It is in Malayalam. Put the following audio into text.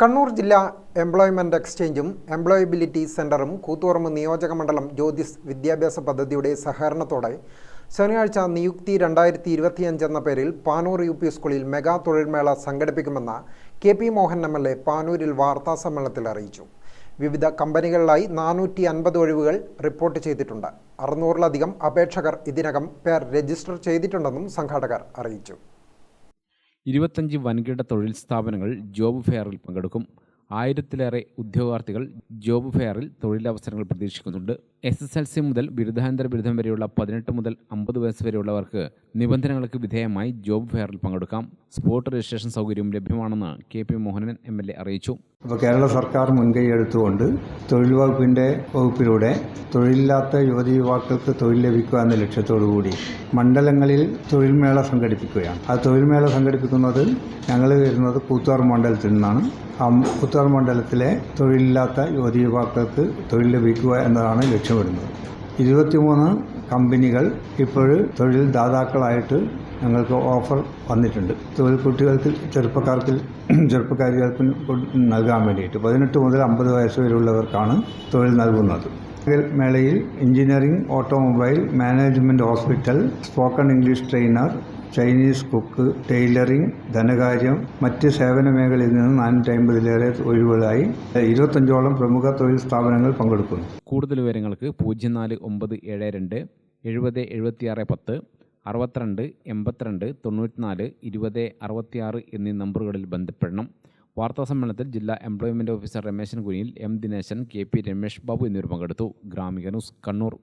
കണ്ണൂർ ജില്ലാ എംപ്ലോയ്മെന്റ് എക്സ്ചേഞ്ചും എംപ്ലോയബിലിറ്റി സെന്ററും കൂത്തുപറമ്പ് നിയോജക മണ്ഡലം ജ്യോതിസ് വിദ്യാഭ്യാസ പദ്ധതിയുടെ സഹകരണത്തോടെ ശനിയാഴ്ച നിയുക്തി രണ്ടായിരത്തി ഇരുപത്തിയഞ്ച് എന്ന പേരിൽ പാനൂർ യു പി സ്കൂളിൽ മെഗാ തൊഴിൽമേള സംഘടിപ്പിക്കുമെന്ന് K P Mohan M L A പാനൂരിൽ വാർത്താസമ്മേളനത്തിൽ അറിയിച്ചു. വിവിധ കമ്പനികളിലായി നാനൂറ്റി അൻപത് ഒഴിവുകൾ റിപ്പോർട്ട് ചെയ്തിട്ടുണ്ട്. അറുന്നൂറിലധികം അപേക്ഷകർ ഇതിനകം പേർ രജിസ്റ്റർ ചെയ്തിട്ടുണ്ടെന്നും സംഘാടകർ അറിയിച്ചു. ഇരുപത്തഞ്ച് വൻകിട തൊഴിൽ സ്ഥാപനങ്ങൾ ജോബ് ഫെയറിൽ പങ്കെടുക്കും. ആയിരത്തിലേറെ ഉദ്യോഗാർത്ഥികൾ ജോബ് ഫെയറിൽ തൊഴിലവസരങ്ങൾ പ്രതീക്ഷിക്കുന്നുണ്ട്. എസ് എസ് എൽ സി മുതൽ ബിരുദാനന്തര ബിരുദം വരെയുള്ള പതിനെട്ട് മുതൽ അമ്പത് വയസ്സ് വരെയുള്ളവർക്ക് നിബന്ധനകൾക്ക് വിധേയമായി ജോബ് ഫെയറിൽ പങ്കെടുക്കാം. സ്പോട്ട് രജിസ്ട്രേഷൻ സൗകര്യവും ലഭ്യമാണെന്ന് K P Mohanan M L A അറിയിച്ചു. അപ്പോൾ കേരള സർക്കാർ മുൻകൈ എടുത്തുകൊണ്ട് തൊഴിൽ വകുപ്പിന്റെ വകുപ്പിലൂടെ തൊഴിലില്ലാത്ത യുവതി യുവാക്കൾക്ക് തൊഴിൽ ലഭിക്കുക എന്ന ലക്ഷ്യത്തോടു കൂടി മണ്ഡലങ്ങളിൽ തൊഴിൽമേള സംഘടിപ്പിക്കുകയാണ്. ആ തൊഴിൽമേള സംഘടിപ്പിക്കുന്നത് ഞങ്ങൾ വരുന്നത് കൂത്തുവാർ മണ്ഡലത്തിൽ നിന്നാണ്. ആ കൂത്തുവാർ മണ്ഡലത്തിലെ തൊഴിലില്ലാത്ത യുവതി യുവാക്കൾക്ക് തൊഴിൽ ലഭിക്കുക എന്നതാണ് ലക്ഷ്യമിടുന്നത് ഇരുപത്തിമൂന്ന് കമ്പനികൾ ഇപ്പോൾ തൊഴിൽ ദാതാക്കളായിട്ട് ഞങ്ങൾക്ക് ഓഫർ വന്നിട്ടുണ്ട്. തൊഴിൽ കുട്ടികൾക്ക് ചെറുപ്പക്കാർക്ക് ചെറുപ്പക്കാരികൾക്ക് നൽകാൻ വേണ്ടിയിട്ട്. പതിനെട്ട് മുതൽ അമ്പത് വയസ്സ് വരെയുള്ളവർക്കാണ് തൊഴിൽ നൽകുന്നത്. മേളയിൽ engineering automobile management hospital spoken English trainer Chinese cook tailoring ധനകാര്യം മറ്റ് സേവന മേഖലയിൽ നിന്ന് നാനൂറ്റി അമ്പതിലേറെ ഒഴിവുകളായി ഇരുപത്തഞ്ചോളം പ്രമുഖ തൊഴിൽ സ്ഥാപനങ്ങൾ പങ്കെടുക്കുന്നു. കൂടുതൽ വിവരങ്ങൾക്ക് പൂജ്യം നാല് ഒമ്പത് ഏഴ് രണ്ട് എഴുപത് എഴുപത്തിയാറ് പത്ത് അറുപത്തിരണ്ട് എൺപത്തിരണ്ട് തൊണ്ണൂറ്റിനാല് ഇരുപത് അറുപത്തിയാറ് എന്നീ നമ്പറുകളിൽ ബന്ധപ്പെടണം. വാർത്താ സമ്മേളനത്തിൽ ജില്ലാ employment officer Rameshan Kuniyil M Dineshan K P Ramesh Babu എന്നിവർ പങ്കെടുത്തു. ഗ്രാമിക ന്യൂസ് കണ്ണൂർ.